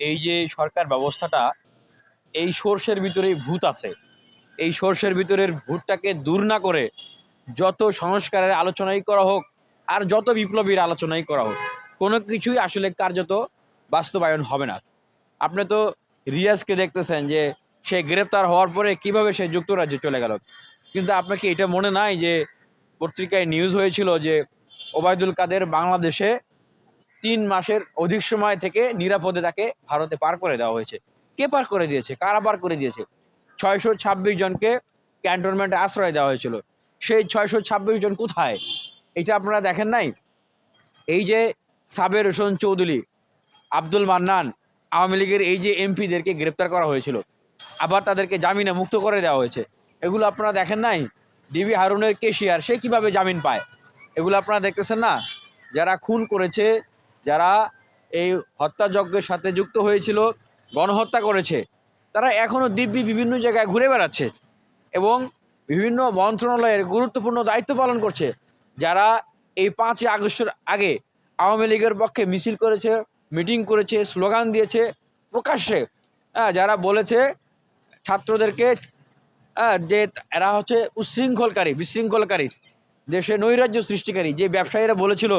এই যে সরকার ব্যবস্থাটা, এই সোর্সের ভিতরেই ভূত আছে। এই সোর্সের ভিতরের ভূতটাকে দূর না করে যত সংস্কারের আলোচনাই করা হোক আর যত বিপ্লবীর আলোচনাই করা হোক, কোনো কিছুই আসলে কার্যত বাস্তবায়ন হবে না। আপনি তো রিয়াজকে দেখতেছেন যে সে গ্রেপ্তার হওয়ার পরে কীভাবে সে যুক্তরাজ্যে চলে গেল। কিন্তু আপনাকে এটা মনে নাই যে পত্রিকায় নিউজ হয়েছিল যে ওবায়দুল কাদের বাংলাদেশে তিন মাসের অধিক সময় থেকে নিরাপদে তাকে ভারতে পার করে দেওয়া হয়েছে। কে পার করে দিয়েছে? কারা পার করে দিয়েছে? ছয়শো ছাব্বিশ জনকে ক্যান্টনমেন্টে আশ্রয় দেওয়া হয়েছিল। সেই ছয়শো ছাব্বিশ জন কোথায়? এটা আপনারা দেখেন নাই? এই যে সাবের হোসেন চৌধুরী, আব্দুল মান্নান, আওয়ামী লীগের এই যে এমপিদেরকে গ্রেপ্তার করা হয়েছিল, আবার তাদেরকে জামিনে মুক্ত করে দেওয়া হয়েছে। এগুলো আপনারা দেখেন নাই? ডিবি হারুনের কেশিয়ার, সে কীভাবে জামিন পায়? এগুলো আপনারা দেখতেছেন না? যারা খুন করেছে যারা এই হত্যাযজ্ঞের সাথে যুক্ত হয়েছিল গণহত্যা করেছে তারা এখনও দিব্যি বিভিন্ন জায়গায় ঘুরে বেড়াচ্ছে এবং বিভিন্ন মন্ত্রণালয়ের গুরুত্বপূর্ণ দায়িত্ব পালন করছে। যারা এই পাঁচই আগস্টের আগে আওয়ামী লীগের পক্ষে মিছিল করেছে মিটিং করেছে স্লোগান দিয়েছে প্রকাশ্যে হ্যাঁ যারা বলেছে ছাত্রদেরকে হ্যাঁ, যে এরা হচ্ছে উচ্ছৃঙ্খলকারী বিশৃঙ্খলকারী দেশে নৈরাজ্য সৃষ্টিকারী যে ব্যবসায়ীরা বলেছিল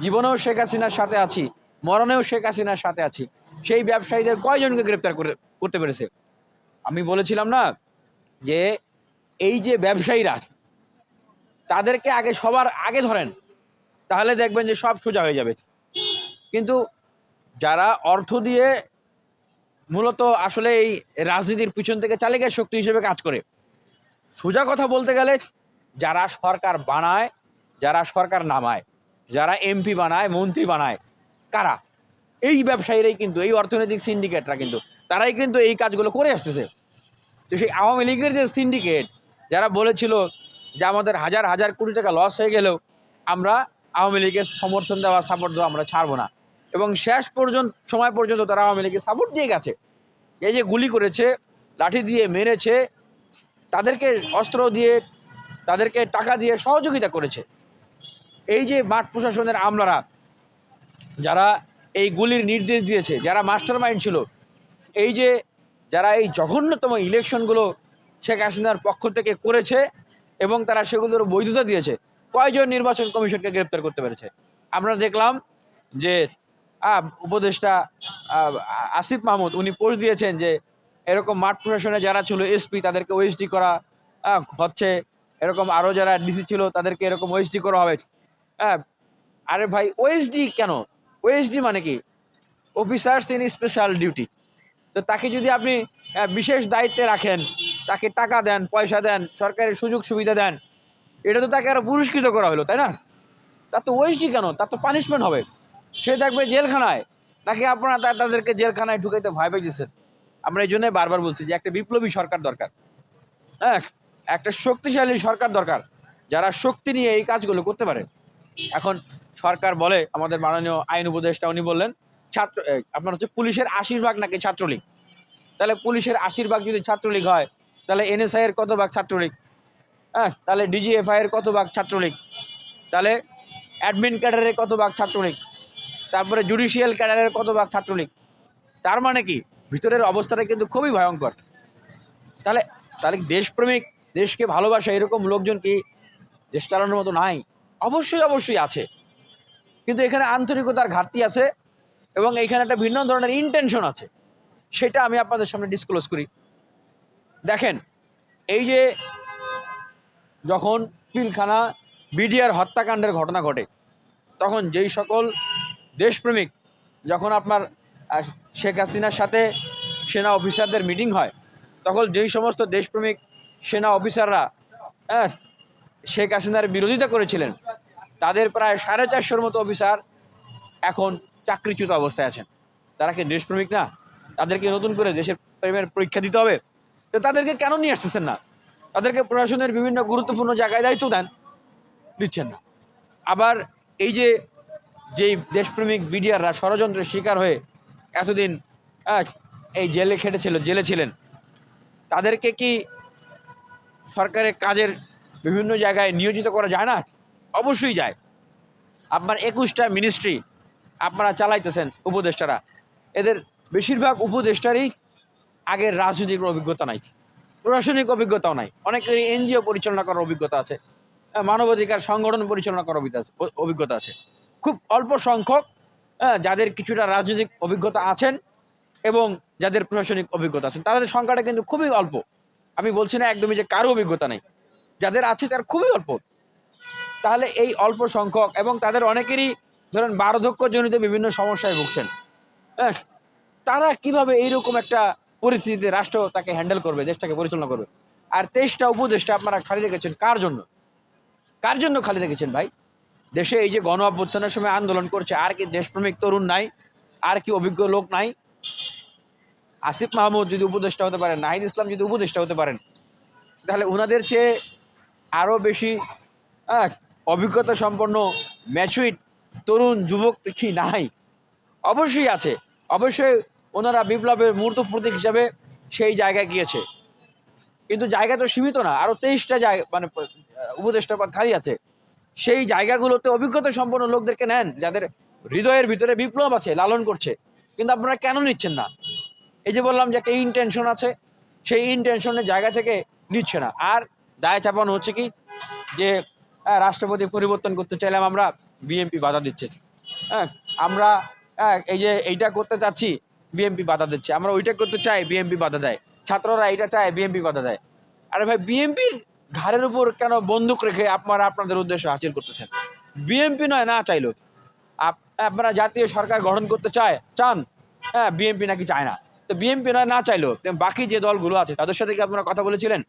জীবনেও শেখ হাসিনার সাথে আছি, মরণেও শেখ হাসিনার সাথে আছি। সেই ব্যবসায়ীদের কয়জনকে গ্রেপ্তার করে, করতে পেরেছে? আমি বলেছিলাম না যে এই যে ব্যবসায়ীরা, তাদেরকে আগে সবার আগে ধরেন, তাহলে দেখবেন যে সব সোজা হয়ে যাবে। কিন্তু যারা অর্থ দিয়ে মূলত আসলে এই রাজনীতির পিছন থেকে চালিকার শক্তি হিসেবে কাজ করে, সোজা কথা বলতে গেলে যারা সরকার বানায়, যারা সরকার নামায় যারা এমপি বানায়, মন্ত্রী বানায়, কারা? এই ব্যবসায়ীরাই কিন্তু, এই অর্থনৈতিক সিন্ডিকেটরা কিন্তু, তারাই কিন্তু এই কাজগুলো করে আসতেছে। তো সেই আওয়ামী লীগের যে সিন্ডিকেট যারা বলেছিল যে আমাদের হাজার হাজার কোটি টাকা লস হয়ে গেলেও আমরা আওয়ামী লীগের সমর্থন দেওয়া সাপোর্ট দেওয়া আমরা ছাড়বো না। এবং শেষ পর্যন্ত, সময় পর্যন্ত তারা আওয়ামী লীগের সাপোর্ট দিয়ে গেছে। এই যে গুলি করেছে, লাঠি দিয়ে মেরেছে, তাদেরকে অস্ত্র দিয়ে, তাদেরকে টাকা দিয়ে সহযোগিতা করেছে। এই যে মাঠ প্রশাসনের আমলারা, যারা এই গুলির নির্দেশ দিয়েছে, যারা মাস্টার মাইন্ড ছিল, এই যে যারা এই জঘন্যতম ইলেকশনগুলো শেখ হাসিনার পক্ষ থেকে করেছে এবং তারা সেগুলোর বৈধতা দিয়েছে, কয়জন নির্বাচন কমিশনকে গ্রেপ্তার করতে পেরেছে? আমরা দেখলাম যে উপদেষ্টা আসিফ মাহমুদ, উনি পোস্ট দিয়েছেন যে, এরকম মাঠ প্রশাসনে যারা ছিল, এসপি, তাদেরকে ওএসডি করা হচ্ছে, এরকম আরও যারা ডিসি ছিল, তাদেরকে এরকম ওএসডি করা হবে। আরে ভাই ওএসডি কেন? ওএসডি মানে কি? অফিসার্স ইন স্পেশাল ডিউটি তো তাকে যদি আপনি বিশেষ দায়িত্বে রাখেন, তাকে টাকা দেন, পয়সা দেন সরকারি সুযোগ সুবিধা দেন, এটা তো তাকে আরও পুরস্কৃত করা হলো, তাই না? তার তো ওএসডি কেন? তার তো পানিশমেন্ট হবে। সে থাকবে জেলখানায়। নাকি আপনারা তাদেরকে জেলখানায় ঢুকাইতে ভয় পেয়েছেন আমরা এই জন্যই বারবার বলছি যে একটা বিপ্লবী সরকার দরকার। হ্যাঁ একটা শক্তিশালী সরকার দরকার, যারা শক্তি নিয়ে এই কাজগুলো করতে পারে। এখন সরকার বলে আমাদের মাননীয় আইন উপদেষ্টা উনি বললেন, ছাত্র আপনার হচ্ছে পুলিশের আশির ভাগ নাকি ছাত্রলীগ? তাহলে পুলিশের আশির ভাগ যদি ছাত্রলীগ হয়, তাহলে এনএসআই এর কত ভাগ ছাত্রলীগ? হ্যাঁ তাহলে ডিজিএফআই এর কত ভাগ ছাত্রলীগ? তাহলে অ্যাডমিন ক্যাডারের কত ভাগ ছাত্রলীগ? তারপরে জুডিশিয়াল ক্যাডারের কত ভাগ ছাত্রলীগ? তার মানে কি? ভিতরের অবস্থাটা কিন্তু খুবই ভয়ঙ্কর। তাহলে তাহলে দেশপ্রেমিক, দেশকে ভালোবাসা এরকম লোকজন কি দেশ চালানোর মতো নাই? অবশ্যই অবশ্যই আছে। কিন্তু এখানে আন্তরিকতার ঘাটতি আছে এবং এখানে একটা ভিন্ন ধরনের ইন্টেনশন আছে। সেটা আমি আপনাদের সামনে ডিসক্লোজ করি। দেখেন, এই যে যখন পিলখানা বিডিআর হত্যাকাণ্ডের ঘটনা ঘটে, তখন যেই সকল দেশপ্রেমিক, যখন আপনার শেখ হাসিনার সাথে সেনা অফিসারদের মিটিং হয়, তখন যেই সমস্ত দেশপ্রেমিক, সেনা অফিসাররা হ্যাঁ শেখ হাসিনার বিরোধিতা করেছিলেন, তাদের প্রায় সাড়ে চারশোর মতো অফিসার এখন চাকরিচ্যুত অবস্থায় আছেন। তারা কি দেশপ্রেমিক না? তাদেরকে নতুন করে দেশের প্রেমের পরীক্ষা দিতে হবে? তো তাদেরকে কেন নিয়ে আসতেছেন না? তাদেরকে প্রশাসনের বিভিন্ন গুরুত্বপূর্ণ জায়গায় দায়িত্ব দেন, দিচ্ছেন না। আবার এই যে, যেই দেশপ্রেমিক বিডিআররা ষড়যন্ত্রের শিকার হয়ে এতদিন এই জেলে খেটেছিল, জেলে ছিলেন, তাদেরকে কি সরকারের কাজের বিভিন্ন জায়গায় নিয়োজিত করা যায় না? অবশ্যই যায়। আপনার একুশটা মিনিস্ট্রি আপনারা চালাইতেছেন উপদেষ্টারা। এদের বেশিরভাগ উপদেষ্টারই আগের রাজনৈতিক অভিজ্ঞতা নাই প্রশাসনিক অভিজ্ঞতাও নাই। অনেকের এনজিও পরিচালনা করার অভিজ্ঞতা আছে আহ, মানবাধিকার সংগঠন পরিচালনা করার অভিজ্ঞতা আছে- খুব অল্প সংখ্যক আহ, যাদের কিছুটা রাজনৈতিক অভিজ্ঞতা আছেন এবং যাদের প্রশাসনিক অভিজ্ঞতা আছেন তাদের সংখ্যাটা কিন্তু খুবই অল্প। আমি বলছি না একদমই যে কারও অভিজ্ঞতা নেই। যাদের আছে তার খুবই অল্প। তাহলে এই অল্প সংখ্যক এবং তাদের অনেকেরই ধরেন বার্ধক্যজনিত বিভিন্ন সমস্যায় ভুগছেন। হ্যাঁ তারা কীভাবে এইরকম একটা পরিস্থিতিতে রাষ্ট্র তাকে হ্যান্ডেল করবে, দেশটাকে পরিচালনা করবে? আর তেইশটা উপদেশটা আপনারা খালি রেখেছেন কার জন্য? কার জন্য খালি রেখেছেন ভাই? দেশে এই যে গণ অভ্যুত্থানের সময় আন্দোলন করছে, আর কি দেশপ্রেমিক তরুণ নাই, আর কি অভিজ্ঞ লোক নাই। আসিফ মাহমুদ যদি উপদেষ্টা হতে পারেন, নাহিদ ইসলাম যদি উপদেষ্টা হতে পারেন, তাহলে ওনাদের চেয়ে আরও বেশি অভিজ্ঞতা সম্পন্ন ম্যাচুইট তরুণ যুবক কি নাই? অবশ্যই আছে। অবশ্যই ওনারা বিপ্লবের মূর্ত প্রতীক হিসাবে সেই জায়গায় গিয়েছে। কিন্তু জায়গা তো সীমিত না, আরও তেইশটা জায়গা মানে উপদেষ্টা পদ খালি আছে। সেই জায়গাগুলোতে অভিজ্ঞতা সম্পন্ন লোকদেরকে নেন, যাদের হৃদয়ের ভিতরে বিপ্লব আছে, লালন করছে। কিন্তু আপনারা কেন নিচ্ছেন না? এই যে বললাম যে একটা ইনটেনশন আছে, সেই ইনটেনশনের জায়গা থেকে নিচ্ছে না। আর দায় চাপানো হচ্ছে কি? যে হ্যাঁ, রাষ্ট্রপতি পরিবর্তন করতে চাইলাম আমরা বিএনপি বাধা দিচ্ছে। হ্যাঁ আমরা হ্যাঁ, এই যে এইটা করতে চাচ্ছি বিএনপি বাধা দিচ্ছে। আমরা ওইটা করতে চাই বিএনপি বাধা দেয়। ছাত্ররা এইটা চায় বিএনপি বাধা দেয়। আরে ভাই বিএনপির ঘাড়ের উপর কেন বন্দুক রেখে আপনারা আপনাদের উদ্দেশ্য হাসিল করতেছেন? বিএনপি নয় না চাইলো। আপ- আপনারা জাতীয় সরকার গঠন করতে চায় চান। হ্যাঁ বিএনপি নাকি চায় না। তো বিএনপি নয় না চাইলো। বাকি যে দলগুলো আছে তাদের সাথে কি আপনারা কথা বলেছিলেন?